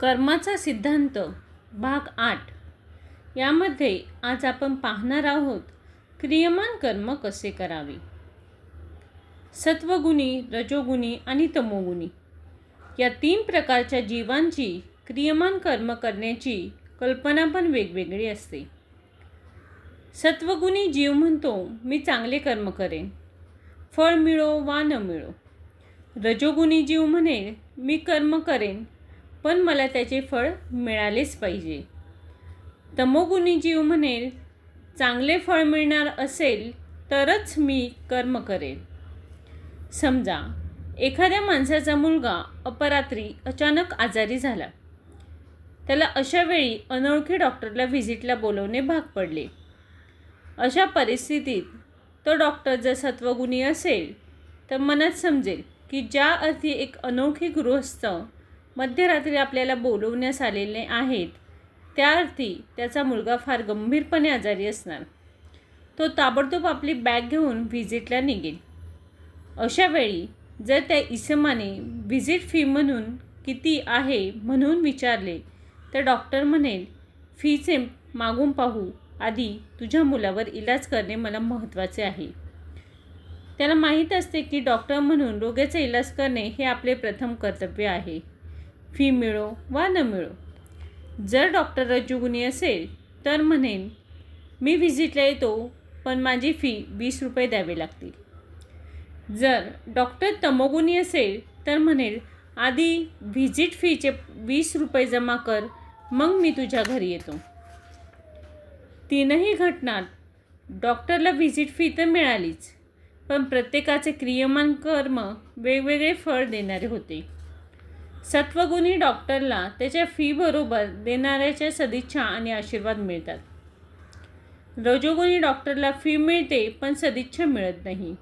कर्माचा सिद्धांत भाग आठ. यामध्ये आज आपण पाहणार आहोत क्रियमान कर्म कसे करावे? सत्वगुणी रजोगुणी आणि तमोगुणी. या तीन प्रकारच्या जीवांची क्रियमान कर्म करण्याची कल्पना पण वेगवेगळी असते. सत्वगुणी जीव म्हणतो मी चांगले कर्म करेन. फळ मिळो वा न मिळो. रजोगुणी जीव म्हणेल मी कर्म करेन पण मला त्याचे फळ मिळालेच पाहिजे. तमोगुणी जीव म्हणेल चांगले फळ मिळणार असेल तरच मी कर्म करेन. समजा एखाद्या माणसाचा मुलगा अपरात्री अचानक आजारी झाला. त्याला अशा वेळी अनोळखी डॉक्टरला व्हिजिटला बोलवणे भाग पडले. अशा परिस्थितीत तो डॉक्टर जर सत्वगुणी असेल तर मनात समजेल की ज्या अर्थी एक अनोळखी गृहस्थ मध्यरात्री आपल्याला बोलवण्यास आलेले आहेत. त्या अर्थी त्याचा मुलगा फार गंभीरपणे आजारी असणार. तो ताबडतोब आपली बॅग घेऊन व्हिजिटला निघेल. अशा वेळी जर त्या इसमाने व्हिजिट फी म्हणून किती आहे म्हणून विचारले तर डॉक्टर म्हणेल फीचे मागून पाहू. आधी तुझ्या मुलावर इलाज करणे मला महत्त्वाचे आहे. त्याला माहीत असते की डॉक्टर म्हणून रोग्याचा इलाज करणे हे आपले प्रथम कर्तव्य आहे. फी मिळो वा न मिळो. जर डॉक्टर रज्जुगुणी असेल तर म्हणेन मी व्हिजिटला येतो पण माझी फी वीस रुपये द्यावे लागतील. जर डॉक्टर तमोगुणी असेल तर म्हणेल आधी व्हिजिट फीचे वीस रुपये जमा कर मग मी तुझ्या घरी येतो. तीनही घटनात डॉक्टरला व्हिजिट फी तर मिळालीच पण प्रत्येकाचे क्रियमान कर्म वेगवेगळे फळ देणारे होते. सत्वगुणी डॉक्टरला त्याच्या फीबरोबर देणाऱ्याच्या सदिच्छा आणि आशीर्वाद मिळतात. रजोगुणी डॉक्टरला फी मिळते पण सदिच्छा मिळत नाही.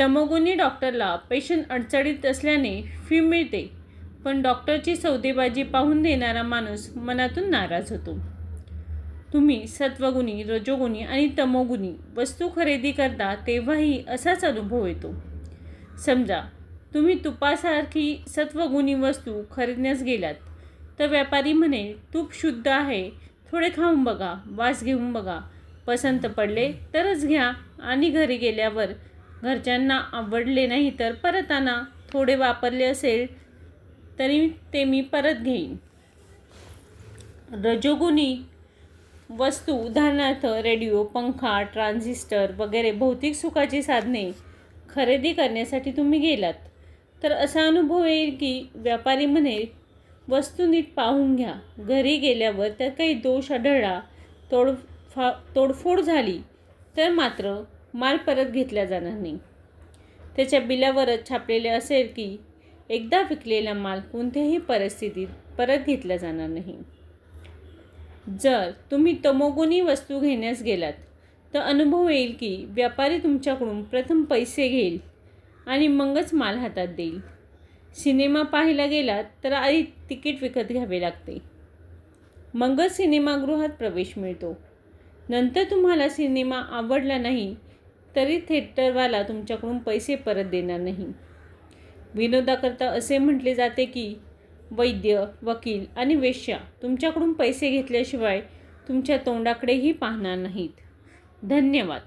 तमोगुणी डॉक्टरला पेशंट अडचणीत असल्याने फी मिळते पण डॉक्टरची सौदेबाजी पाहून देणारा माणूस मनातून नाराज होतो. तुम्ही सत्वगुणी रजोगुणी आणि तमोगुणी वस्तू खरेदी करता तेव्हाही असाच अनुभव येतो. समजा तुम्ही तुपासारखी सत्वगुणी वस्तू खरेदण्यास गेलात तर व्यापारी म्हणे तूप शुद्ध आहे. थोडे खाऊन बघा वास घेऊन बघा. पसंत पडले तरच घ्या. आणि घरी गेल्यावर घरच्यांना आवडले नाही तर परत आणा. थोडे वापरले असेल तरी ते मी परत घेईन. रजोगुणी वस्तू उदाहरणार्थ रेडिओ पंखा ट्रान्झिस्टर वगैरे भौतिक सुखाची साधने खरेदी करण्यासाठी तुम्ही गेलात. तर असा अनुभव येईल की व्यापारी म्हणे वस्तू नीट पाहून घ्या. घरी गेल्यावर त्यात काही दोष आढळला तोडफा तोडफोड झाली तर मात्र माल परत घेतला जाणार नाही. त्याच्या बिलावरच छापलेले असेल की एकदा विकलेला माल कोणत्याही परिस्थितीत परत घेतला जाणार नाही. जर तुम्ही तमोगुणी वस्तू घेण्यास गेलात तर अनुभव येईल की व्यापारी तुमच्याकडून प्रथम पैसे घेईल. आणि मगच माल हातात देईल. सिनेमा पाहायला गेलात तर आधी तिकीट विकत घ्यावे लागते. मगच सिनेमागृहात प्रवेश मिळतो. नंतर तुम्हाला सिनेमा आवडला नाही तरी थिएटरवाला तुमच्याकडून पैसे परत देणार नाही. विनोदाकरता असे म्हटले जाते की वैद्य वकील आणि वेश्या तुमच्याकडून पैसे घेतल्याशिवाय तुमच्या तोंडाकडेही पाहणार नाहीत. धन्यवाद.